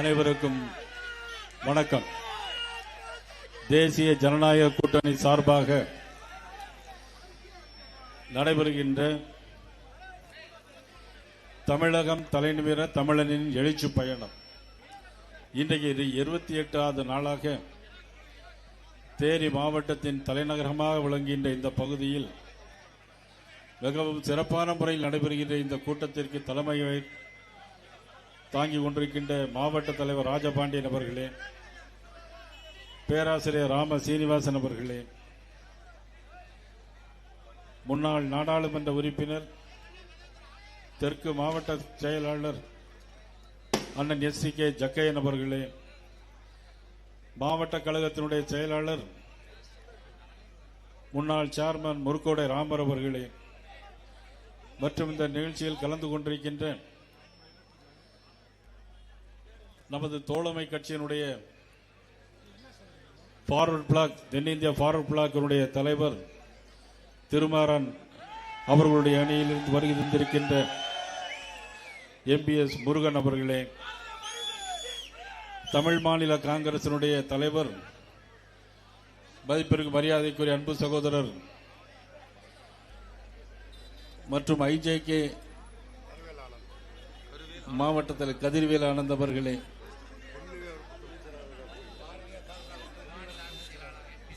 அனைவருக்கும் வணக்கம். தேசிய ஜனநாயக கூட்டணி சார்பாக நடைபெறுகின்ற தமிழகம் தலைநிமிர தமிழனின் எழுச்சி பயணம். இன்றைக்கு இது இருபத்தி எட்டாவது நாளாக தேனி மாவட்டத்தின் தலைநகரமாக விளங்குகின்ற இந்த பகுதியில் மிகவும் சிறப்பான முறையில் நடைபெறுகின்ற இந்த கூட்டத்திற்கு தலைமை தாங்கிக் கொண்டிருக்கின்ற மாவட்ட தலைவர் ராஜபாண்டியன் அவர்களே பேராசிரியர் ராம சீனிவாசன் அவர்களே முன்னாள் நாடாளுமன்ற உறுப்பினர் தெற்கு மாவட்ட செயலாளர் அண்ணன் எஸ் சி கே ஜக்கையன் அவர்களே மாவட்ட கழகத்தினுடைய செயலாளர் முன்னாள் சேர்மன் முருக்கோடை ராமர் அவர்களே மற்றும் இந்த நிகழ்ச்சியில் கலந்து கொண்டிருக்கின்ற நமது தோழமை கட்சியினுடைய ஃபார்வர்ட் பிளாக் தென்னிந்திய ஃபார்வர்ட் பிளாக்கினுடைய தலைவர் திருமாறன் அவர்களுடைய அணியிலிருந்து வருகை தந்திருக்கின்ற எம்பிஎஸ் முருகன் அவர்களே தமிழ் மாநில காங்கிரசினுடைய தலைவர் மதிப்பிற்கு மரியாதைக்குரிய அன்பு சகோதரர் மற்றும் ஐஜேகே மாவட்டத்தில் கதிர்வேல் ஆனந்த் அவர்களே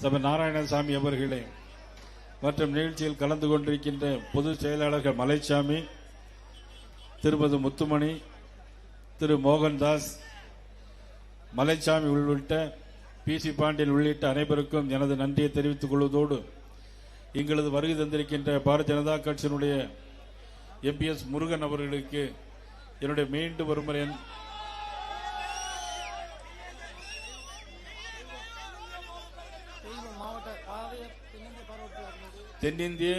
சபை நாராயணசாமி அவர்களே மற்றும் நிகழ்ச்சியில் கலந்து கொண்டிருக்கின்ற பொதுச் செயலாளர்கள் மலைச்சாமி திருமதி முத்துமணி திரு மோகன்தாஸ் மலைச்சாமி உள்ளிட்ட பி சி பாண்டியன் உள்ளிட்ட அனைவருக்கும் எனது நன்றியை தெரிவித்துக் கொள்வதோடு எங்களது வருகை தந்திருக்கின்ற பாரதிய ஜனதா கட்சியினுடைய எம்பிஎஸ் முருகன் அவர்களுக்கு என்னுடைய மீண்டும் ஒருமுறை என் தெய்வம் மாவட்ட ஆலய தென்னிந்திய பார்வையாளர் தென்னிந்திய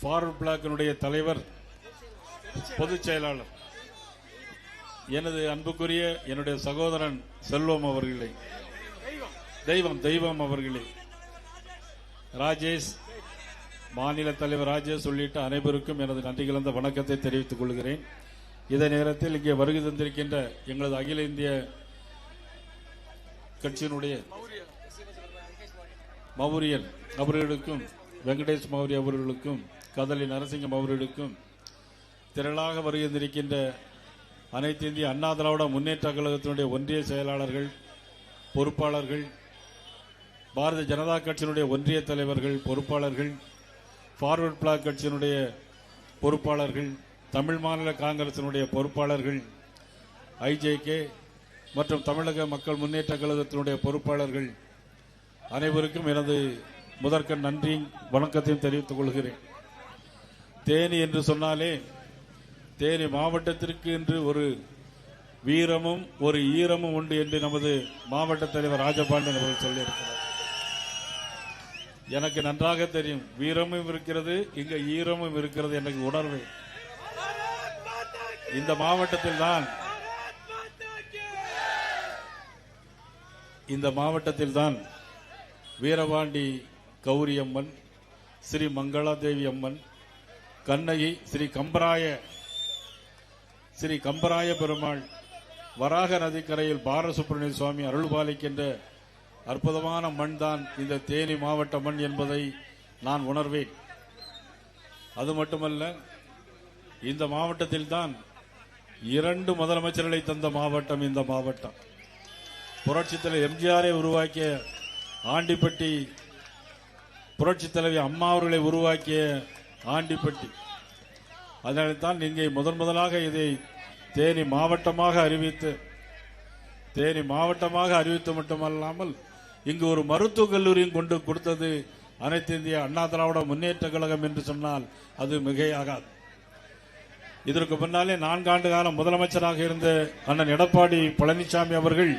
ஃபார்வர்ட் பிளாக்கினுடைய தலைவர் பொதுச் செயலாளர் எனது அன்புக்குரிய என்னுடைய சகோதரன் செல்வம் அவர்களே தெய்வம் தெய்வம் அவர்களே ராஜேஷ் மாநில தலைவர் ராஜேஷ் உள்ளிட்ட அனைவருக்கும் எனது நன்றி கலந்த வணக்கத்தை தெரிவித்துக் கொள்கிறேன். இதே நேரத்தில் இங்கே வருகை தந்திருக்கின்ற எங்களது அகில இந்திய கட்சியினுடைய மௌரியன் அவர்களுக்கும் வெங்கடேஷ் மௌரிய அவர்களுக்கும் கதலி நரசிங்கம் அவர்களுக்கும் திரளாக வருகின்றிருக்கின்ற அனைத்து இந்திய அண்ணா திராவிட முன்னேற்ற கழகத்தினுடைய ஒன்றிய செயலாளர்கள் பொறுப்பாளர்கள் பாரதிய ஜனதா கட்சியினுடைய ஒன்றிய தலைவர்கள் பொறுப்பாளர்கள் ஃபார்வர்ட் பிளாக் கட்சியினுடைய பொறுப்பாளர்கள் தமிழ் மாநில காங்கிரசினுடைய பொறுப்பாளர்கள் ஐஜேகே மற்றும் தமிழக மக்கள் முன்னேற்ற கழகத்தினுடைய பொறுப்பாளர்கள் அனைவருக்கும் எனது முதற்க நன்றியும் வணக்கத்தையும் தெரிவித்துக் கொள்கிறேன். தேனி என்று சொன்னாலே தேனி மாவட்டத்திற்கு என்று ஒரு வீரமும் ஒரு ஈரமும் உண்டு என்று நமது மாவட்ட தலைவர் ராஜபாண்டியன் அவர்கள் சொல்லியிருக்கிறார். எனக்கு நன்றாக தெரியும் வீரமும் இருக்கிறது இங்க ஈரமும் இருக்கிறது எனக்கு உணர்வு. இந்த மாவட்டத்தில் தான் இந்த மாவட்டத்தில் தான் வீரபாண்டி கௌரியம்மன் ஸ்ரீ மங்களாதேவி அம்மன் கண்ணகி ஸ்ரீ கம்பராய ஸ்ரீ கம்பராய பெருமாள் வராக நதிக்கரையில் பாலசுப்ரமணிய சுவாமி அருள் பாலிக்கின்ற அற்புதமான மண் தான் இந்த தேனி மாவட்ட மண் என்பதை நான் உணர்வேன். அது மட்டுமல்ல இந்த மாவட்டத்தில் தான் இரண்டு முதலமைச்சர்களை தந்த மாவட்டம் இந்த மாவட்டம். புரட்சித் எம்ஜிஆரை உருவாக்கிய ஆண்டிப்பட்டி புரட்சி தலைவி அம்மா அவர்களை உருவாக்கிய ஆண்டிப்பட்டி. அதனால்தான் இங்கே முதன் முதலாக இதை தேனி மாவட்டமாக அறிவித்து தேனி மாவட்டமாக அறிவித்து மட்டுமல்லாமல் இங்கு ஒரு மருத்துவக் கல்லூரியும் கொண்டு கொடுத்தது அனைத்து இந்திய அண்ணா திராவிட முன்னேற்ற கழகம் என்று சொன்னால் அது மிகையாகாது. இதற்கு முன்னாலே நான்காண்டு காலம் முதலமைச்சராக இருந்த அண்ணன் எடப்பாடி பழனிசாமி அவர்கள்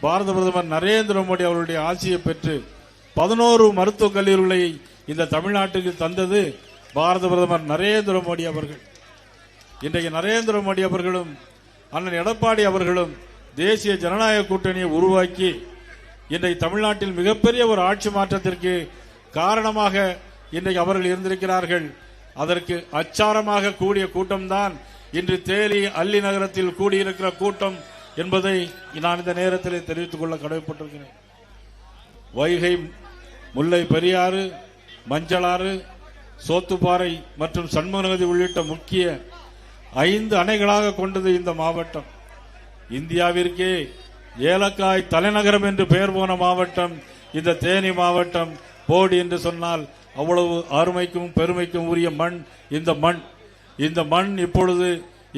பாரத பிரதமர் நரேந்திர மோடி அவருடைய ஆட்சியை பெற்று பதினோரு மருத்துவக் கல்லூரிகளை இந்த தமிழ்நாட்டுக்கு தந்தது பாரத பிரதமர் நரேந்திர மோடி அவர்கள். இன்றைக்கு நரேந்திர மோடி அவர்களும் அண்ணன் எடப்பாடி அவர்களும் தேசிய ஜனநாயக கூட்டணியை உருவாக்கி இன்றைக்கு தமிழ்நாட்டில் மிகப்பெரிய ஒரு ஆட்சி மாற்றத்திற்கு காரணமாக இன்றைக்கு அவர்கள் இருந்திருக்கிறார்கள். அதற்கு அச்சாரமாக கூடிய கூட்டம்தான் இன்று தேலி அல்லி நகரத்தில் கூடியிருக்கிற கூட்டம். என்பதை நான் இந்த நேரத்தில் தெரிவித்துக் கொள்ள கடமைப்பட்டிருக்கிறேன். வைகை முல்லை பெரியாறு மஞ்சளாறு சோத்துப்பாறை மற்றும் சண்முகநதி உள்ளிட்ட முக்கிய ஐந்து அணைகளாக கொண்டது இந்த மாவட்டம். இந்தியாவிற்கே ஏலக்காய் தலைநகரம் என்று பெயர் போன மாவட்டம் இந்த தேனி மாவட்டம். போடி என்று சொன்னால் அவ்வளவு அருமைக்கும் பெருமைக்கும் உரிய மண் இந்த மண். இந்த மண் இப்பொழுது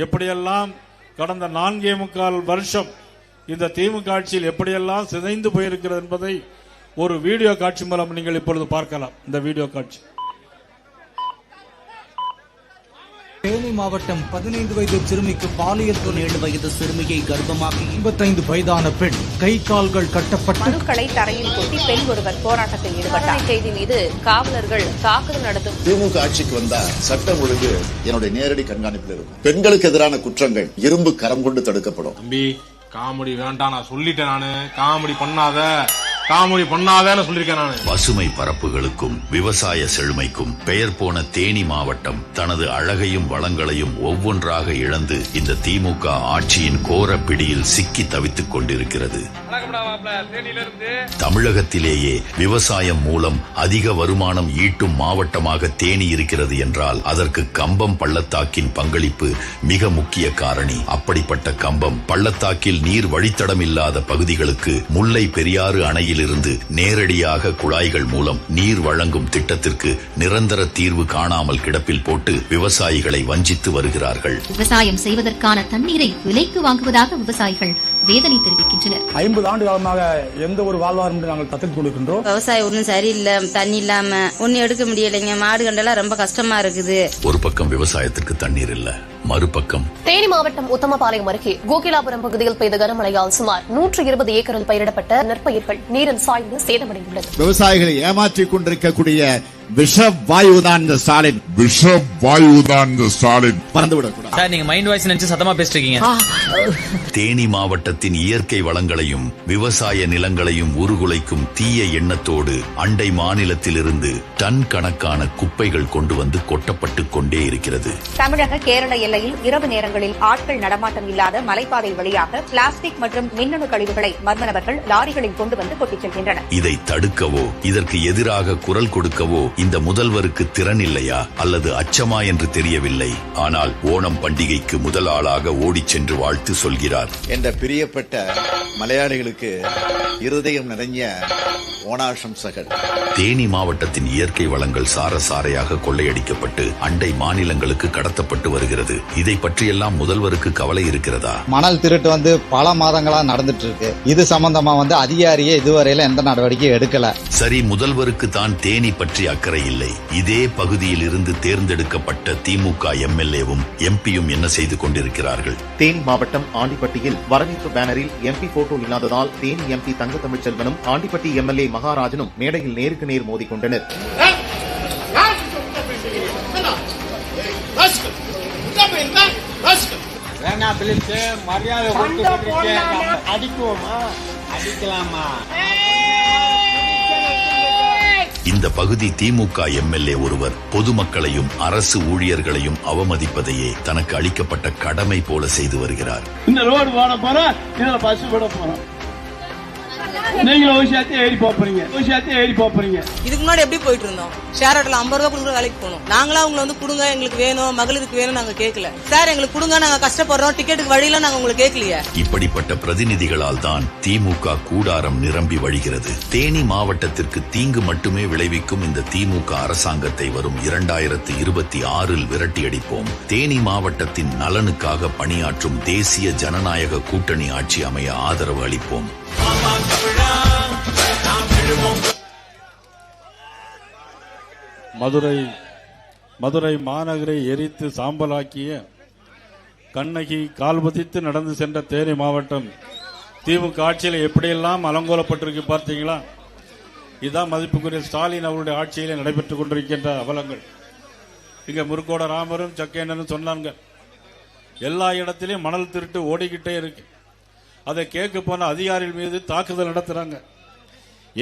எப்படியெல்லாம் கடந்த நான்கே முக்கால் வருஷம் இந்த திமுக ஆட்சியில் எப்படியெல்லாம் சிதைந்து போயிருக்கிறது என்பதை ஒரு வீடியோ காட்சி மூலம் நீங்கள் இப்பொழுது பார்க்கலாம். இந்த வீடியோ காட்சி. தேனி மாவட்டம் பதினைந்து வயது சிறுமிக்கு பாலியல் தொழில் ஏழு வயது சிறுமியை கர்ப்பமாக்கி ஐம்பத்தைந்து வயதான பெண் கை கால்கள் கட்டப்பட்டு மனுக்களை தரையில் கொட்டி பெண் ஒருவர் போராட்டத்தில் ஈடுபட்டார். செய்தி மீது காவலர்கள் தாக்குதல் நடத்தும். திமுக ஆட்சிக்கு வந்தா சட்டம் ஒழுங்கு என்னுடைய நேரடி கண்காணிப்பில் இருக்கும். பெண்களுக்கு எதிரான குற்றங்கள் இரும்பு கரம் கொண்டு தடுக்கப்படும். தம்பி காமெடி வேண்டாம் நான் சொல்லிட்டேன் நானு. காமெடி பண்ணாத. காமெடி பண்ணாதேன்னு சொல்லியிருக்கேன் நான். பசுமை பரப்புகளுக்கும் விவசாய செழுமைக்கும் பெயர் போன தேனி மாவட்டம் தனது அழகையும் வளங்களையும் ஒவ்வொன்றாக இழந்து இந்த திமுக ஆட்சியின் கோர பிடியில் சிக்கி தவித்துக் கொண்டிருக்கிறது. தமிழகத்திலேயே விவசாயம் மூலம் அதிக வருமானம் ஈட்டும் மாவட்டமாக தேனி இருக்கிறது என்றால் அதற்கு கம்பம் பள்ளத்தாக்கின் பங்களிப்பு மிக முக்கிய காரணி. அப்படிப்பட்ட கம்பம் பள்ளத்தாக்கில் நீர் வழித்தடம் இல்லாத பகுதிகளுக்கு முல்லை பெரியாறு அணையிலிருந்து நேரடியாக குழாய்கள் மூலம் நீர் வழங்கும் திட்டத்திற்கு நிரந்தர தீர்வு காணாமல் கிடப்பில் போட்டு விவசாயிகளை வஞ்சித்து வருகிறார்கள். விவசாயம் செய்வதற்கான தண்ணீரை விலைக்கு வாங்குவதாக விவசாயிகள் வேதனை தெரிவிக்கின்றனர். ஐம்பது ஆண்டு காலமாக எந்த ஒரு வாழ்வாதாரம் நாங்கள் தத்தெடுத்து கொடுக்கின்றோம் விவசாயம் ஒன்றும் சரியில்லை தண்ணி இல்லாம ஒன்னும் எடுக்க முடியலைங்க. மாடு கண்டெல்லாம் ரொம்ப கஷ்டமா இருக்குது. ஒரு பக்கம் விவசாயத்திற்கு தண்ணீர் இல்ல மறுபக்கம் தேனி மாவட்டம் உத்தமபாளையம் அருகே கோகிலாபுரம் பகுதியில் பெய்த கனமழையால் சுமார் நூற்று இருபது ஏக்கரில் பயிரிடப்பட்ட நெற்பயிர்கள் நீரில் சாய்ந்து சேதமடைந்துள்ளது. விவசாயிகளை ஏமாற்றிக் கொண்டிருக்கக்கூடிய விஷ வாயுதான் இந்த ஸ்டாலின். விஷ வாயுதான் இந்த ஸ்டாலின். பறந்துவிடக்கூடாது சார் நீங்க மைண்ட் வாய்ஸ் நினைச்சு சத்தமா பேசிட்டு இருக்கீங்க தேனி மாவட்டத்தின் இயற்கை வளங்களையும் விவசாய நிலங்களையும் உருகுலைக்கும் தீய எண்ணத்தோடு அண்டை மாநிலத்திலிருந்து டன் கணக்கான குப்பைகள் கொண்டு வந்து கொட்டப்பட்டு கொண்டே இருக்கிறது. தமிழக கேரள எல்லையில் இரவு நேரங்களில் ஆட்கள் நடமாட்டம் இல்லாத மலைப்பாதை வழியாக பிளாஸ்டிக் மற்றும் மின்னணு கழிவுகளை மர்ம நபர்கள் லாரிகளில் கொண்டு வந்து கொட்டிச் செல்கின்றனர். இதை தடுக்கவோ இதற்கு எதிராக குரல் கொடுக்கவோ இந்த முதல்வருக்கு திறன் இல்லையா அல்லது அச்சமா என்று தெரியவில்லை. ஆனால் ஓணம் பண்டிகைக்கு முதல் ஆளாக ஓடிச் சென்று வாழ்த்து சொல்கிறார். என்ற பிரியப்பட்ட மலையாளிகளுக்கு இருதயம் நிறைஞ்ச ஓணாசம்சகள் தேனி மாவட்டத்தின் இயற்கை வளங்கள் சாரசாரையாக கொள்ளையடிக்கப்பட்டு அண்டை மாநிலங்களுக்கு கடத்தப்பட்டு வருகிறது. இதை பற்றியெல்லாம் முதல்வருக்கு கவலை இருக்கிறதா? மணல் திருட்டு வந்து பல மாதங்களா நடந்துட்டு இருக்கு இது சம்பந்தமா வந்து அதிகாரியே இதுவரையில எந்த நடவடிக்கையும் எடுக்கல. சரி முதல்வருக்கு தான் தேனி பற்றி அக்கறை இல்லை. இதே பகுதியில் இருந்து தேர்ந்தெடுக்கப்பட்ட திமுக எம்எல்ஏவும் எம்பியும் என்ன செய்து கொண்டிருக்கிறார்கள்? தேனி மாவட்டம் ஆண்டிப்பட்டியில் வரவேற்பு பேனரில் எம்பி போட்டோ இல்லாததால் தேனி எம்பி தங்க தமிழ்ச்செல்வனும் ஆண்டிப்பட்டி எம்எல்ஏ மகாராஜனும் மேடையில் நேருக்கு நேர் மோதிக்கொண்டனர். வேணா பிள்ளைக்கு மரியாதை கொடுத்து அடிக்குவோமா? அடிக்கலாமா? இந்த பகுதி திமுக எம்எல்ஏ ஒருவர் பொதுமக்களையும் அரசு ஊழியர்களையும் அவமதிப்பதையே தனக்கு அளிக்கப்பட்ட கடமை போல செய்து வருகிறார். இந்த ரோடு போட போறோம் இதுல பஸ் போட போறோம் நீங்களும் சேர்த்து ஏறி போறீங்க சேர்த்து ஏறி போறீங்க இதுக்கு முன்னாடி எப்படி போயிட்டு இருந்தோம் ஷேர் ஆட்டோல ஐம்பது ரூபா கொடுக்குற வேலைக்கு போனோம். நாங்களா அவங்களை வந்து கொடுங்க எங்களுக்கு வேணும் மகளிருக்கு வேணும் நாங்க கேட்கல. சார் எங்களுக்கு கொடுங்க நாங்க கஷ்டப்படுறோம் டிக்கெட்டுக்கு வழியில நாங்க உங்களுக்கு கேட்கலையே. இப்படிப்பட்ட பிரதிநிதிகளால் தான் திமுக கூடாரம் நிரம்பி வழிகிறது. தேனி மாவட்டத்திற்கு தீங்கு மட்டுமே விளைவிக்கும் இந்த திமுக அரசாங்கத்தை வரும் இரண்டாயிரத்து இருபத்தி ஆறில் விரட்டியடிப்போம். தேனி மாவட்டத்தின் நலனுக்காக பணியாற்றும் தேசிய ஜனநாயக கூட்டணி ஆட்சி அமைய ஆதரவு அளிப்போம். மதுரை மதுரை மாநகரை எரித்து சாம்பலாக்கிய கண்ணகி கால்பதித்து நடந்து சென்ற தேனி மாவட்டம். திமுக ஆட்சியில் எப்படியெல்லாம் அலங்கோலப்பட்டிருக்கு பார்த்தீங்களா? இதுதான் மதிப்புக்குரிய ஸ்டாலின் அவருடைய ஆட்சியிலே நடைபெற்றுக் கொண்டிருக்கின்ற அவலங்கள். இங்க முருகோட ராமரும் சக்கேனரும் சொன்னாங்க. எல்லா இடத்திலையும் மணல் திருட்டு ஓடிக்கிட்டே இருக்கு. அதை கேட்க போன அதிகாரிகள் மீது தாக்குதல் நடத்துறாங்க.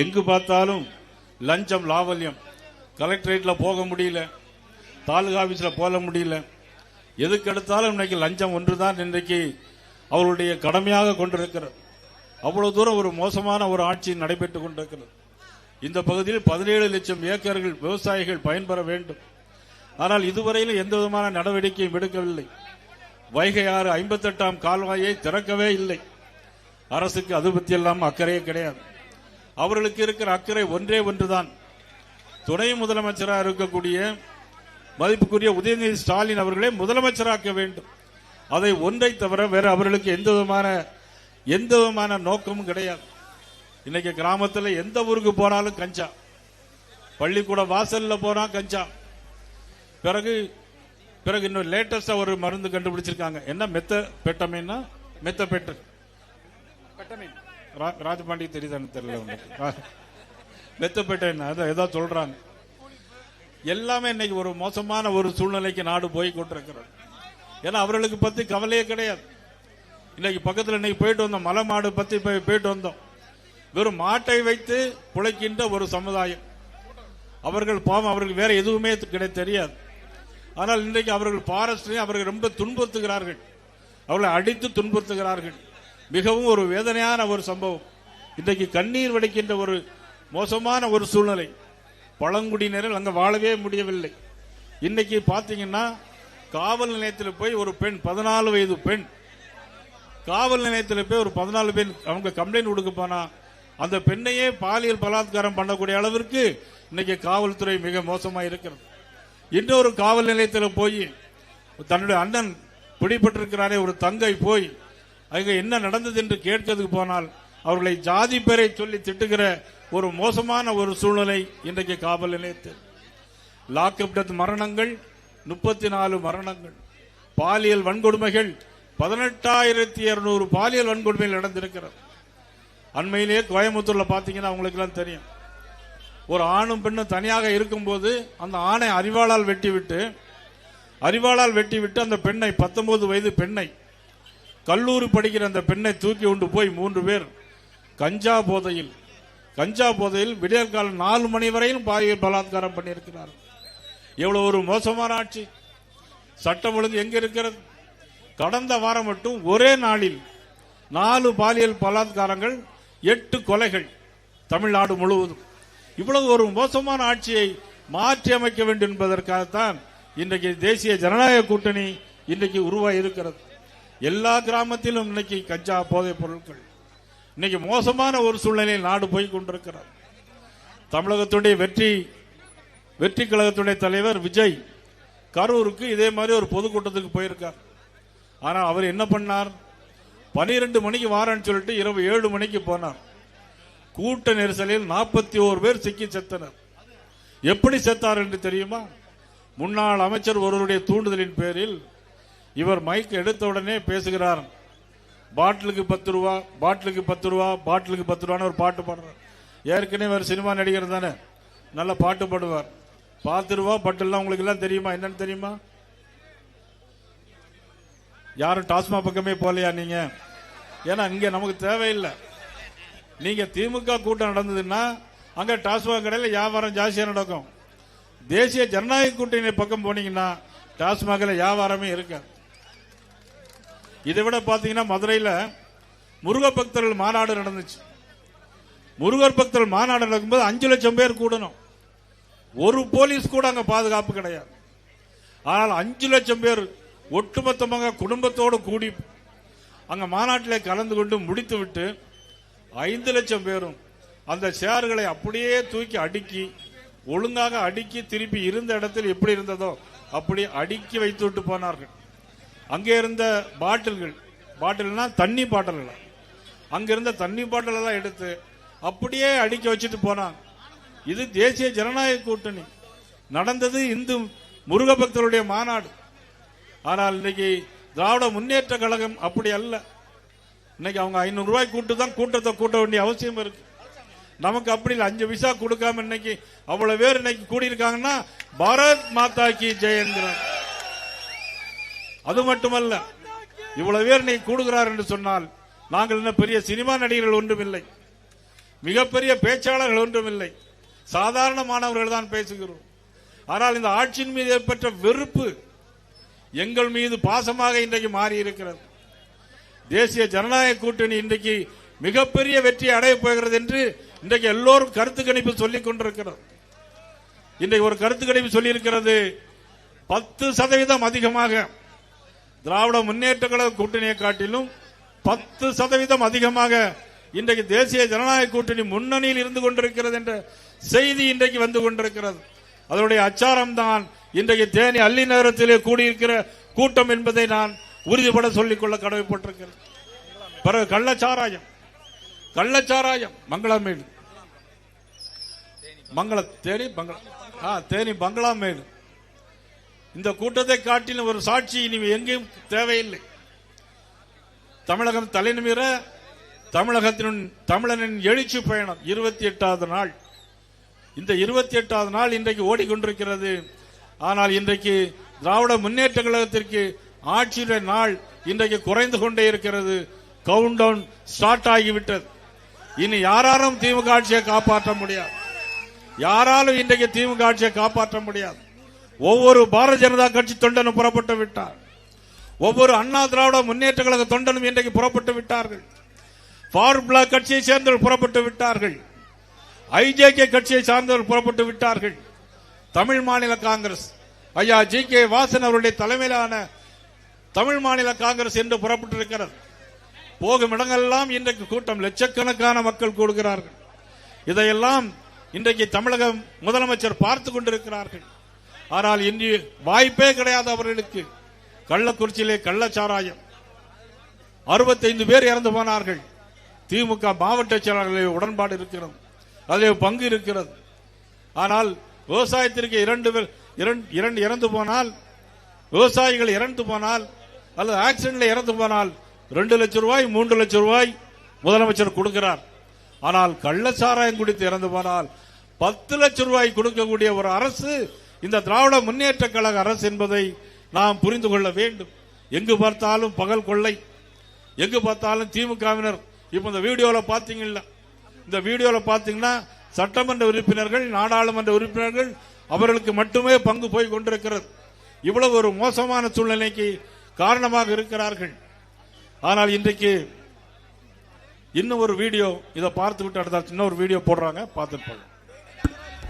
எங்கு பார்த்தாலும் லஞ்சம் லாவல்யம். கலெக்டரேட்ல போக முடியல. தாலுகா ஆபீஸ்ல போக முடியல. எதுக்கு எடுத்தாலும் இன்னைக்கு லஞ்சம் ஒன்றுதான் இன்றைக்கு அவருடைய கடமையாக கொண்டிருக்கிறது. அவ்வளவு தூரம் ஒரு மோசமான ஒரு ஆட்சி நடைபெற்றுக் கொண்டிருக்கிறது. இந்த பகுதியில் பதினேழு லட்சம் ஏக்கர்கள் விவசாயிகள் பயன்பெற வேண்டும். ஆனால் இதுவரையிலும் எந்த விதமான நடவடிக்கையும் எடுக்கவில்லை. வைகை ஆறு ஐம்பத்தெட்டாம் கால்வாயை திறக்கவே இல்லை. அரசுக்கு அது பற்றி எல்லாம் அக்கறையே கிடையாது. அவர்களுக்கு இருக்கிற அக்கறை ஒன்றே ஒன்றுதான். துணை முதலமைச்சராக இருக்கக்கூடிய மதிப்புக்குரிய உதயநிதி ஸ்டாலின் அவர்களை முதலமைச்சராக்க வேண்டும். அதை ஒன்றை தவிர வேற அவர்களுக்கு எந்த விதமான எந்த விதமான நோக்கமும் கிடையாது. இன்னைக்கு கிராமத்தில் எந்த ஊருக்கு போனாலும் கஞ்சா. பள்ளிக்கூட வாசலில் போனால் கஞ்சா. பிறகு பிறகு இன்னும் லேட்டஸ்டாக ஒரு மருந்து கண்டுபிடிச்சிருக்காங்க. என்ன மெத்த பெட்டமின்னா? மெத்த பெட்டமின். ராஜபாண்டி தெரியுதான்னு தெரியல உனக்கு. ரா- மெத்த ஏதோ சொல்றாங்க எல்லாமே இன்னைக்கு ஒரு மோசமான ஒரு சூழ்நிலைக்கு நாடு போய் கொண்டிருக்கிறது. ஏன்னா அவர்களுக்கு பத்தி கவலையே கிடையாது. இன்னைக்கு பக்கத்தில் இன்னைக்கு போயிட்டு வந்தோம். மலை மாடு பத்தி போய் போயிட்டு வந்தோம். வெறும் மாட்டை வைத்து பிழைக்கின்ற ஒரு சமுதாயம். அவர்கள் பாவம் அவர்களுக்கு வேற எதுவுமே கிடை தெரியாது. ஆனால் இன்றைக்கு அவர்கள் பாரஸ்டையும் அவர்கள் ரொம்ப துன்புறுத்துகிறார்கள். அவர்களை அடித்து துன்புறுத்துகிறார்கள். மிகவும் ஒரு வேதனையான ஒரு சம்பவம். இன்றைக்கு கண்ணீர் வடிக்கின்ற ஒரு மோசமான ஒரு சூழ்நிலை. பழங்குடியினரில் அங்கே வாழவே முடியவில்லை. இன்னைக்கு பார்த்தீங்கன்னா காவல் நிலையத்தில் போய் ஒரு பெண் பதினாலு வயது பெண் காவல் நிலையத்தில் போய் ஒரு பதினாலு பெண் அவங்க கம்ப்ளைண்ட் கொடுக்க போனா அந்த பெண்ணையே பாலியல் பலாத்காரம் பண்ணக்கூடிய அளவிற்கு இன்னைக்கு காவல்துறை மிக மோசமாக இருக்கிறது. இன்னொரு காவல் நிலையத்தில் போய் தன்னுடைய அண்ணன் பிடிபட்டிருக்கிறாரே ஒரு தங்கை போய் அங்க என்ன நடந்தது என்று கேட்கிறதுக்கு போனால் அவர்களை ஜாதி பெயரை சொல்லி திட்டுகிற ஒரு மோசமான ஒரு சூழ்நிலை இன்றைக்கு காவல் நிலையத்தில். லாக்அப் டெத் மரணங்கள் முப்பத்தி நாலு மரணங்கள். பாலியல் வன்கொடுமைகள் பதினெட்டாயிரத்தி இருநூறு பாலியல் வன்கொடுமைகள் நடந்திருக்கிறது. அண்மையிலேயே கோயம்புத்தூர்ல பாத்தீங்கன்னா அவங்களுக்கு எல்லாம் தெரியும். ஒரு ஆணும் பெண்ணும் தனியாக இருக்கும்போது அந்த ஆணை அறிவாளால் வெட்டி விட்டு அறிவாளால் வெட்டி விட்டு அந்த பெண்ணை பத்தொன்பது வயது பெண்ணை கல்லூரி படிக்கிற அந்த பெண்ணை தூக்கி கொண்டு போய் மூன்று பேர் கஞ்சா போதையில் கஞ்சா போதையில் விடியற்கால நாலு மணி வரையிலும் பாலியல் பலாத்காரம் பண்ணியிருக்கிறார். எவ்வளோ ஒரு மோசமான ஆட்சி. சட்டம் ஒழுங்கு எங்க இருக்கிறது? கடந்த வாரம் மட்டும் ஒரே நாளில் நாலு பாலியல் பலாத்காரங்கள் எட்டு கொலைகள் தமிழ்நாடு முழுவதும். இவ்வளவு ஒரு மோசமான ஆட்சியை மாற்றி அமைக்க வேண்டும் என்பதற்காகத்தான் இன்றைக்கு தேசிய ஜனநாயக கூட்டணி இன்றைக்கு உருவாகி இருக்கிறது எல்லா கிராமத்திலும் இன்னைக்கு கஞ்சா போதைப் பொருட்கள். இன்னைக்கு மோசமான ஒரு சூழ்நிலையில் நாடு போய் கொண்டிருக்கிறார் தமிழகத்துடைய வெற்றி வெற்றி கழகத்துடைய தலைவர் விஜய் கரூருக்கு இதே மாதிரி ஒரு பொதுக்கூட்டத்துக்கு போயிருக்கார். ஆனால் அவர் என்ன பண்ணார்? பனிரெண்டு மணிக்கு வாரன்னு சொல்லிட்டு இரவு ஏழு மணிக்கு போனார். கூட்ட நெரிசலில் நாற்பத்தி ஓரு பேர் சிக்கி செத்தனர். எப்படி செத்தார் என்று தெரியுமா? முன்னாள் அமைச்சர் ஒருவருடைய தூண்டுதலின் பேரில் இவர் மைக் எடுத்த உடனே பேசுகிறார். பாட்டிலுக்கு பத்து ரூபா பாட்டிலுக்கு பத்து ரூபா பாட்டிலுக்கு பத்து ரூபான்னு ஒரு பாட்டு பாடுறார். ஏற்கனவே அவர் சினிமா நடிகர் தானே. நல்ல பாட்டு பாடுவார். பத்து ரூபா பட்டுலாம் உங்களுக்கு எல்லாம் தெரியுமா? என்னன்னு தெரியுமா? யாரும் டாஸ்மா பக்கமே போலையா நீங்க? ஏன்னா இங்க நமக்கு தேவையில்லை. நீங்க திமுக கூட்டம் நடந்ததுன்னா அங்க டாஸ்மாக் கடையில் வியாபாரம் ஜாஸ்தியா நடக்கும். தேசிய ஜனநாயக கூட்டணி பக்கம் போனீங்கன்னா டாஸ்மாகில் வியாபாரமே இருக்காது. இதை விட பார்த்தீங்கன்னா மதுரையில் முருக பக்தர்கள் மாநாடு நடந்துச்சு. முருகர் பக்தர்கள் மாநாடு நடக்கும்போது அஞ்சு லட்சம் பேர் கூடணும். ஒரு போலீஸ் கூட அங்கே பாதுகாப்பு கிடையாது. ஆனால் அஞ்சு லட்சம் பேர் ஒட்டுமொத்தமாக குடும்பத்தோடு கூடி அங்கே மாநாட்டில் கலந்து கொண்டு முடித்து விட்டு ஐந்து லட்சம் பேரும் அந்த சேர்களை அப்படியே தூக்கி அடுக்கி ஒழுங்காக அடுக்கி திருப்பி இருந்த இடத்தில் எப்படி இருந்ததோ அப்படி அடுக்கி வைத்து விட்டு போனார்கள். அங்கே இருந்த பாட்டில்கள் பாட்டில்னா தண்ணி பாட்டில்கள்? அங்கே இருந்த தண்ணி பாட்டிலெல்லாம் எடுத்து அப்படியே அடுக்கி வச்சுட்டு போனாங்க. இது தேசிய ஜனநாயக கூட்டணி. நடந்தது இந்து முருக பக்தருடைய மாநாடு. ஆனால் இன்னைக்கு திராவிட முன்னேற்ற கழகம் அப்படி அல்ல. இன்னைக்கு அவங்க ஐநூறு ரூபாய் கூட்டு தான் கூட்டத்தை கூட்ட வேண்டிய அவசியம் இருக்கு. நமக்கு அப்படி இல்லை அஞ்சு விசா கொடுக்காம இன்னைக்கு அவ்வளவு பேர் இன்னைக்கு கூடியிருக்காங்கன்னா பாரத் மாதா கி ஜெயந்திரன் அது மட்டுமல்ல இவ்வளவு பேர் நீ கூடுகிறார் என்று சொன்னால் நாங்கள் என்ன பெரிய சினிமா நடிகர்கள் ஒன்றுமில்லை. மிகப்பெரிய பேச்சாளர்கள் ஒன்றுமில்லை. சாதாரண மாணவர்கள் தான் பேசுகிறோம். ஆனால் இந்த ஆட்சியின் மீது ஏற்பட்ட வெறுப்பு எங்கள் மீது பாசமாக இன்றைக்கு மாறி இருக்கிறது தேசிய ஜனநாயக கூட்டணி இன்றைக்கு மிகப்பெரிய வெற்றி அடையப் போகிறது என்று இன்றைக்கு எல்லோரும் கருத்து கணிப்பு சொல்லிக் கொண்டிருக்கிறது இன்றைக்கு ஒரு கருத்து கணிப்பு சொல்லியிருக்கிறது பத்து சதவீதம் அதிகமாக திராவிட முன்னேற்ற கழக கூட்டணியை காட்டிலும் பத்து சதவீதம் அதிகமாக இன்றைக்கு தேசிய ஜனநாயக கூட்டணி முன்னணியில் இருந்து கொண்டிருக்கிறது என்ற செய்தி இன்றைக்கு வந்து கொண்டிருக்கிறது. அதனுடைய அச்சாரம் தான் இன்றைக்கு தேனி அள்ளி நகரத்திலே கூடியிருக்கிற கூட்டம் என்பதை நான் உறுதிபட சொல்லிக்கொள்ள கடமைப்பட்டிருக்கிறேன். பிறகு கள்ளச்சாராயம் கள்ளச்சாராயம் மங்களாமேடு. மங்கள தேனி பங்களா ஆ தேனி பங்களாமேடு இந்த கூட்டத்தை காட்டிலும் ஒரு சாட்சி இனி எங்கேயும் தேவையில்லை. தமிழகம் தலைநிமிர தமிழகத்தின் தமிழனின் எழுச்சி பயணம் இருபத்தி எட்டாவது நாள். இந்த இருபத்தி எட்டாவது நாள் இன்றைக்கு ஓடிக்கொண்டிருக்கிறது. ஆனால் இன்றைக்கு திராவிட முன்னேற்ற கழகத்திற்கு ஆட்சியுடைய நாள் இன்றைக்கு குறைந்து கொண்டே இருக்கிறது. கவுண்ட் டவுன் ஸ்டார்ட் ஆகிவிட்டது. இனி யாராலும் திமுக ஆட்சியை காப்பாற்ற முடியாது. யாராலும் இன்றைக்கு திமுக ஆட்சியை காப்பாற்ற முடியாது. ஒவ்வொரு பாரதிய ஜனதா கட்சி தொண்டனும் புறப்பட்டு விட்டார். ஒவ்வொரு அண்ணா திராவிட முன்னேற்ற கழக தொண்டனும் இன்றைக்கு புறப்பட்டு விட்டார்கள். பார் பிளாக் கட்சியை சேர்ந்தவர்கள் புறப்பட்டு விட்டார்கள். ஐஜேகே கட்சியை சார்ந்தவர்கள் புறப்பட்டு விட்டார்கள். தமிழ் மாநில காங்கிரஸ். ஐயா ஜி. கே. வாசன் அவருடைய தலைமையிலான தமிழ் மாநில காங்கிரஸ் என்று புறப்பட்டிருக்கிறது. போகும் இடங்கள்லாம் இன்றைக்கு கூட்டம் லட்சக்கணக்கான மக்கள் கூடுகிறார்கள். இதையெல்லாம் இன்றைக்கு தமிழக முதலமைச்சர் பார்த்து கொண்டிருக்கிறார்கள். ஆனால் இன்று வாய்ப்பே கிடையாது அவர்களுக்கு. கள்ளக்குறிச்சியிலே கள்ளச்சாராயம். அறுபத்தைந்து பேர் இறந்து போனார்கள். திமுக மாவட்ட செயலாளர்களில் உடன்பாடு இருக்கிறது. அதில் பங்கு இருக்கிறது. ஆனால் விவசாயத்திற்கு இரண்டு பேர் இரண்டு- இரண்டு இறந்து போனால் விவசாயிகள் இறந்து போனால் அல்லது ஆக்சிடென்ட்ல இறந்து போனால் ரெண்டு லட்சம் ரூபாய் மூன்று லட்சம் ரூபாய் முதலமைச்சர் கொடுக்கிறார். ஆனால் கள்ளச்சாராயம் குடித்து இறந்து போனால் பத்து லட்சம் ரூபாய் கொடுக்கக்கூடிய ஒரு அரசு இந்த திராவிட முன்னேற்ற கழக அரசு என்பதை நாம் புரிந்து கொள்ள வேண்டும். எங்கு பார்த்தாலும் பகல் கொள்ளை. எங்கு பார்த்தாலும் திமுகவினர். இப்ப இந்த வீடியோல பாத்தீங்கல்ல இந்த வீடியோல பாத்தீங்கன்னா சட்டமன்ற உறுப்பினர்கள் நாடாளுமன்ற உறுப்பினர்கள் அவர்களுக்கு மட்டுமே பங்கு போய் கொண்டிருக்கிறது. இவ்வளவு ஒரு மோசமான சூழ்நிலைக்கு காரணமாக இருக்கிறார்கள். ஆனால் இன்றைக்கு இன்னும் ஒரு வீடியோ இதை பார்த்து விட்டு அடுத்த இன்னொரு வீடியோ போடுறாங்க. பார்த்துட்டு போகலாம்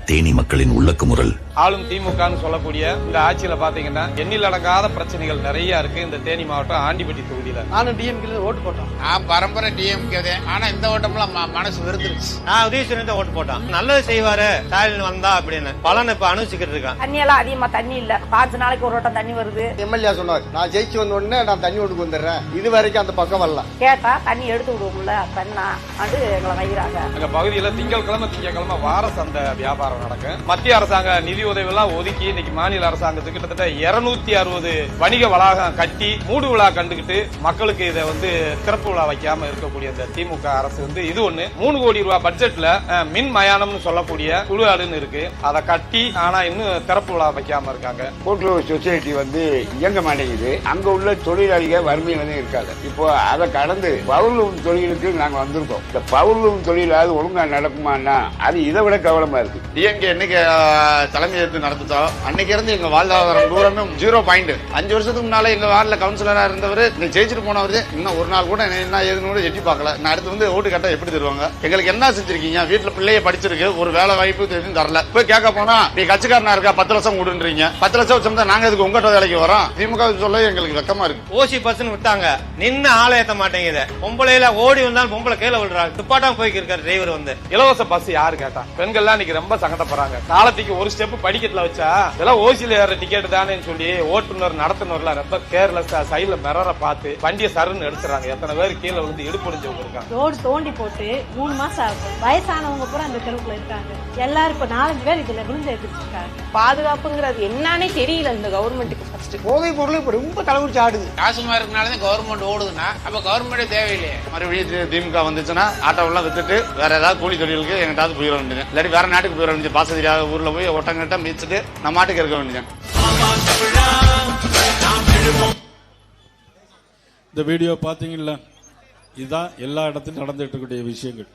தேனி மக்களின் உள்ளக்கு முரல். ஆளும் திமுகன்னு சொல்லக்கூடிய இந்த ஆட்சியில பாத்தீங்கன்னா எண்ணில் அடங்காத பிரச்சனைகள் நிறைய இருக்கு இந்த தேனி மாவட்டம் ஆண்டிப்பட்டி தொகுதியில. நானும் டிஎம்கே ஓட்டு போட்டோம். நான் பரம்பரை டிஎம்கே ஆனா இந்த ஓட்டம்லாம் மனசு வெறுத்துருச்சு. நான் உதயசூரன் தான் ஓட்டு போட்டோம். நல்லது செய்வாரு ஸ்டாலின் வந்தா அப்படின்னு. பலன் இப்ப அனுபவிச்சுக்கிட்டு இருக்கான். தண்ணி எல்லாம் அதிகமா தண்ணி இல்ல. பாஞ்சு நாளைக்கு ஒரு வட்டம் தண்ணி வருது. எம்எல்ஏ சொன்னார் நான் ஜெயிச்சு வந்த உடனே நான் தண்ணி கொண்டு வந்துடுறேன். இது வரைக்கும் அந்த பக்கம் வரல. கேட்டா தண்ணி எடுத்து விடுவோம்ல தண்ணா அது எங்களை வைக்கிறாங்க எங்க பகுதியில திங்கட்கிழமை திங்கட்கிழமை வார சந்தை வியாபாரம் நடக்கும் மத்திய அரசாங்க நிதி உதவி எல்லாம் ஒதுக்கி இன்னைக்கு மாநில அரசாங்கத்துக்கு கிட்டத்தட்ட இருநூத்தி அறுபது வணிக வளாகம் கட்டி மூடு விழா கண்டுகிட்டு மக்களுக்கு இதை வந்து திறப்பு விழா வைக்காம இருக்கக்கூடிய இந்த திமுக அரசு வந்து இது ஒண்ணு. மூணு கோடி ரூபாய் பட்ஜெட்ல மின் மயானம்னு சொல்லக்கூடிய குழுஆடுன்னு இருக்கு. அதை கட்டி ஆனா இன்னும் திறப்பு விழா வைக்காம இருக்காங்க. கூட்டுறவு சொசைட்டி வந்து இயங்க மாட்டேங்குது. அங்க உள்ள தொழிலாளிகள் வறுமையில தான் இருக்காங்க. இப்போ அதை கடந்து பவுர்லூம் தொழிலுக்கு நாங்க வந்திருக்கோம். இந்த பவுர்லூம் தொழிலாவது ஒழுங்கா நடக்குமான்னா அது இதை விட கவலமா இருக்கு. டிஎம்கே என்னைக்கு தலைமை ஏற்று நடத்துச்சோ அன்னைக்கு இருந்து எங்க வாழ்வாதாரம் தூரமே ஜீரோ பாயிண்ட் அஞ்சு வருஷத்துக்கு முன்னால எங்க வார்டில் கவுன்சிலரா இருந்தவர் நீ ஜெயிச்சுட்டு போனவர் இன்னும் ஒரு நாள் கூட என்ன- என்ன ஏதுன்னு கூட எட்டி பார்க்கல. நான் அடுத்து வந்து ஓட்டு கட்ட எப்படி தருவாங்க? எங்களுக்கு என்ன செஞ்சிருக்கீங்க? வீட்டுல பிள்ளைய படிச்சிருக்கு ஒரு வேலை வாய்ப்பு எதுவும் தரல. போய் கேட்க போனா நீ கட்சிக்காரனா இருக்கா பத்து லட்சம் கொடுன்றீங்க. பத்து லட்சம் வச்சோம்னா நாங்க இதுக்கு உங்ககிட்ட வேலைக்கு வரோம்? திமுக சொல்ல எங்களுக்கு வெக்கமா இருக்கு. ஓசி பஸ்ன்னு விட்டாங்க. நின்னு ஆளை ஏத்த மாட்டேங்குது. பொம்பளையில ஓடி வந்தாலும் பொம்பளை கீழே விடுறாங்க துப்பாட்டாம போய்க்கு இருக்காரு டிரைவர் வந்து. இலவச பஸ் யாரு கேட்டா? பெண்கள்லாம் இன்னைக்கு ரொம்ப சங்கடப்படுறாங்க காலத்துக்கு ஒரு ஸ்டெப் படிக்கட்டுல வச்சா இதெல்லாம் ஓசியில ஏற டிக்கெட் தானேன்னு சொல்லி ஓட்டுநர் நடத்துனர்லாம் ரொம்ப கேர்லெஸ்ஸா சைடுல மிரர பார்த்து வண்டியை சருன்னு எடுத்துறாங்க. எத்தனை பேர் கீழே விழுந்து இடுப்புடிஞ்சவங்க இருக்காங்க ரோடு தோண்டி போட்டு மூணு மாசம் ஆகும். வயசானவங்க பூரா அந்த தெருவுக்குள்ள இருக்காங்க. எல்லாரும் இப்ப நாலஞ்சு பேர் இதுல விழுந்து எடுத்துருக்காங்க பாதுகாப்புங்கிறது என்னன்னே தெரியல இந்த கவர்மெண்ட்டுக்கு போதை பொருள் இப்ப ரொம்ப தலைகுறிச்சு ஆடுது காசுமா இருக்கனால கவர்மெண்ட் ஓடுதுன்னா அப்ப கவர்மெண்டே தேவையில்லையே. மறுபடியும் திமுக வந்துச்சுன்னா ஆட்டோவெல்லாம் வித்துட்டு வேற ஏதாவது கூலி தொழிலுக்கு எங்கிட்டாவது போயிட வேண்டியது. இல்லாட்டி வேற நாட்டுக்கு போயிட வேண்டியது. பாச தெரியாத ஊர்ல போய் ஒட்டங்கிட்ட மிதிச்சுட்டு நம்ம மாட்டுக்கு இருக்க வேண்டியது. இந்த வீடியோ பார்த்தீங்கல்ல இதுதான் எல்லா இடத்திலும் நடந்துட்டு இருக்கக்கூடிய விஷயங்கள்.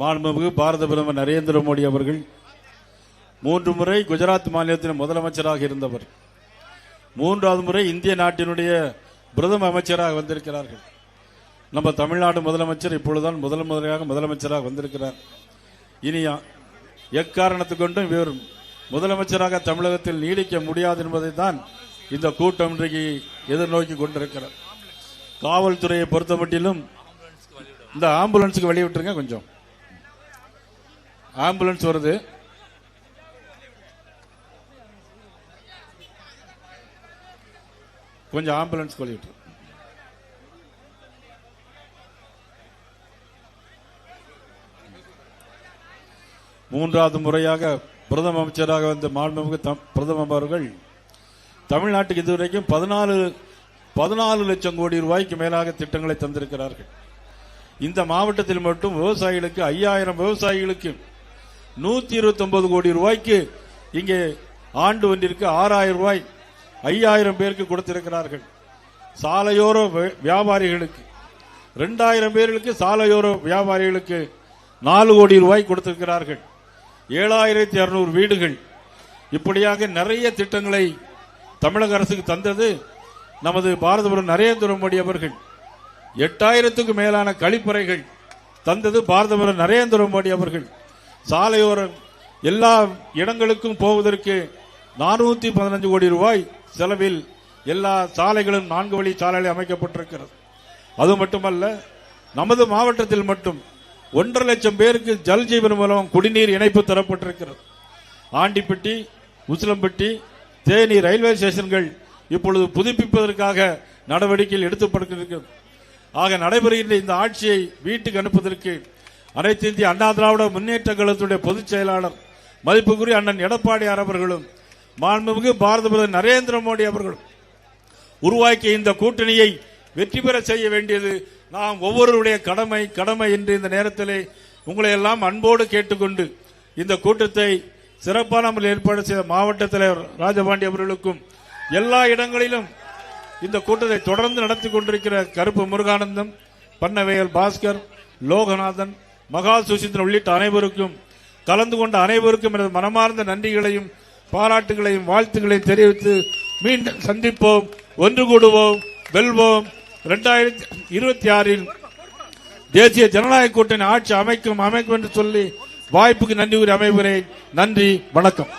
மாண்புமிகு பாரத பிரதமர் நரேந்திர மோடி அவர்கள் மூன்று முறை குஜராத் மாநிலத்தின் முதலமைச்சராக இருந்தவர். மூன்றாவது முறை இந்திய நாட்டினுடைய பிரதம அமைச்சராக வந்திருக்கிறார்கள். நம்ம தமிழ்நாடு முதலமைச்சர் இப்பொழுதுதான் முதல் முதலாக முதலமைச்சராக வந்திருக்கிறார். இனி எக்காரணத்து கொண்டும் இவர் முதலமைச்சராக தமிழகத்தில் நீடிக்க முடியாது என்பதை தான் இந்த கூட்டம் இன்றைக்கு எதிர்நோக்கி கொண்டிருக்கிறார் காவல்துறையை பொறுத்த மட்டிலும் இந்த ஆம்புலன்ஸுக்கு வழி விட்டுருங்க கொஞ்சம். ஆம்புலன்ஸ் வருது. கொஞ்சம் ஆம்புலன்ஸ் கொள்ளிட்டு. மூன்றாவது முறையாக பிரதம அமைச்சராக வந்த மாண்புமிகு தம்- பிரதமர் அவர்கள் தமிழ்நாட்டுக்கு இதுவரைக்கும் பதினாலு பதினாலு லட்சம் கோடி ரூபாய்க்கு மேலாக திட்டங்களை தந்திருக்கிறார்கள். இந்த மாவட்டத்தில் மட்டும் விவசாயிகளுக்கு ஐயாயிரம் விவசாயிகளுக்கு நூத்தி இருபத்தி ஒன்பது கோடி ரூபாய்க்கு இங்கே ஆண்டு ஒன்றிற்கு ஆறாயிரம் ரூபாய் ஐயாயிரம் பேருக்கு கொடுத்திருக்கிறார்கள். சாலையோர வியாபாரிகளுக்கு. ரெண்டாயிரம் பேர்களுக்கு சாலையோர வியாபாரிகளுக்கு நாலு கோடி ரூபாய் கொடுத்திருக்கிறார்கள். ஏழாயிரத்தி அறுநூறு வீடுகள். இப்படியாக நிறைய திட்டங்களை தமிழக அரசுக்கு தந்தது நமது பாரதபுரம் நரேந்திர மோடி அவர்கள். எட்டாயிரத்துக்கும் மேலான கழிப்பறைகள் தந்தது பாரதபுரம் நரேந்திர மோடி அவர்கள். சாலையோரம் எல்லா இடங்களுக்கும் போவதற்கு நானூத்தி பதினஞ்சு கோடி ரூபாய் செலவில் எல்லா சாலைகளும் நான்கு வழி சாலைகள் அமைக்கப்பட்டிருக்கிறது. அது மட்டுமல்ல நமது மாவட்டத்தில் மட்டும் ஒன்றரை லட்சம் பேருக்கு ஜல் ஜீவன் மூலம் குடிநீர் இணைப்பு தரப்பட்டிருக்கிறது. ஆண்டிப்பட்டி உசிலம்பட்டி தேனி ரயில்வே ஸ்டேஷன்கள் இப்பொழுது புதுப்பிப்பதற்காக நடவடிக்கைகள் எடுத்துப்படுகிறது ஆக நடைபெறுகின்ற இந்த ஆட்சியை வீட்டுக்கு அனுப்புவதற்கு அனைத்து இந்திய அண்ணா திராவிட முன்னேற்ற கழகத்துடைய பொதுச் செயலாளர் மதிப்புக்குரிய அண்ணன் எடப்பாடியார் அவர்களும் மாண்புமிகு பாரத பிரதமர் நரேந்திர மோடி அவர்களும் உருவாக்கிய இந்த கூட்டணியை வெற்றி பெற செய்ய வேண்டியது நாம் ஒவ்வொருவருடைய கடமை கடமை என்று இந்த நேரத்திலே உங்களை எல்லாம் அன்போடு கேட்டுக்கொண்டு இந்த கூட்டத்தை சிறப்பான முறையில் ஏற்பாடு செய்த மாவட்ட தலைவர் ராஜபாண்டி அவர்களுக்கும் எல்லா இடங்களிலும் இந்த கூட்டத்தை தொடர்ந்து நடத்தி கொண்டிருக்கிற கருப்பு முருகானந்தம் பண்ணவையல் பாஸ்கர் லோகநாதன் மகா சுசீந்திரன் உள்ளிட்ட அனைவருக்கும் கலந்து கொண்ட அனைவருக்கும் எனது மனமார்ந்த நன்றிகளையும் பாராட்டுகளையும் வாழ்த்துக்களையும் தெரிவித்து மீண்டும் சந்திப்போம் ஒன்று கூடுவோம் வெல்வோம். இரண்டாயிரத்தி இருபத்தி ஆறில் தேசிய ஜனநாயக கூட்டணி ஆட்சி அமைக்கும் அமைக்கும் என்று சொல்லி வாய்ப்புக்கு நன்றி கூறி அமைகிறேன் நன்றி வணக்கம்.